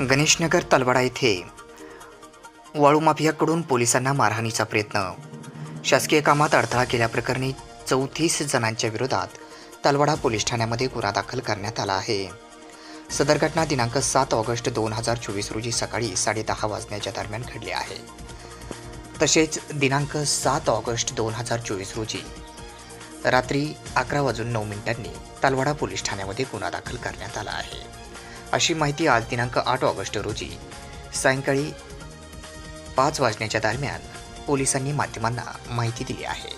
गणेशनगर तलवाडा येथे वाळू माफियाकडून पोलिसांना मारहाणीचा प्रयत्न. शासकीय कामात अडथळा केल्याप्रकरणी चौतीस जणांच्या विरोधात तलवाडा पोलीस ठाण्यामध्ये गुन्हा दाखल करण्यात आला आहे. सदर घटना दिनांक सात ऑगस्ट दोन हजार चोवीस रोजी सकाळी साडेदहा वाजण्याच्या दरम्यान घडली आहे. तसेच दिनांक सात ऑगस्ट दोन हजार चोवीस रोजी रात्री अकरा वाजून नऊ मिनिटांनी तलवाडा पोलीस ठाण्यामध्ये गुन्हा दाखल करण्यात आला आहे. अशी माहिती आज दिनांक आठ ऑगस्ट रोजी. सायंकाळी पाच वाजण्याच्या दरम्यान पोलिसांनी माध्यमांना माहिती दिली आहे.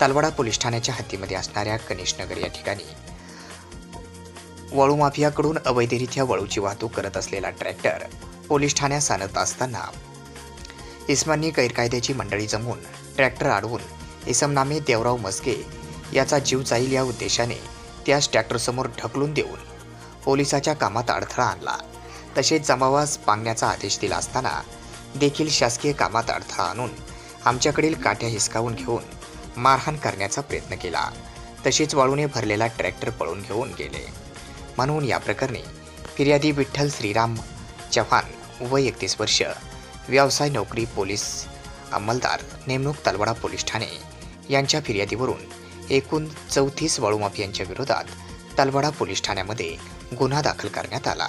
तलवाडा पोलीस ठाण्याच्या हद्दीमध्ये असणाऱ्या गणेशनगर या ठिकाणी वाळू माफियाकडून अवैधरित्या वाळूची वाहतूक करत असलेला ट्रॅक्टर पोलीस ठाण्यात आणत असताना इस्मांनी गैरकायद्याची मंडळी जमवून ट्रॅक्टर अडवून इसम नामे देवराव मस्के याचा जीव जाईल या उद्देशाने त्यास ट्रॅक्टरसमोर ढकलून देऊन पोलिसाच्या कामात अडथळा आणला. तसेच जमावास पांगण्याचा आदेश दिला असताना देखील शासकीय कामात अडथळा आणून आमच्याकडील काठ्या हिसकावून घेऊन मारहाण करण्याचा प्रयत्न केला. तसेच वाळूने भरलेला ट्रॅक्टर पळून घेऊन गेले. म्हणून या प्रकरणी फिर्यादी विठ्ठल श्रीराम चव्हाण वय एकतीस वर्ष व्यवसाय नोकरी पोलीस अंमलदार नेमणूक तलवाडा पोलीस ठाणे यांच्या फिर्यादीवरून एकूण चौतीस वाळू माफियांच्या विरोधात तालवाडा पोलीस ठाण्यामध्ये गुन्हा दाखल करण्यात आला.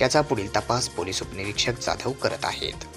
याचा पुढील तपास पोलीस उपनिरीक्षक जाधव करत आहेत.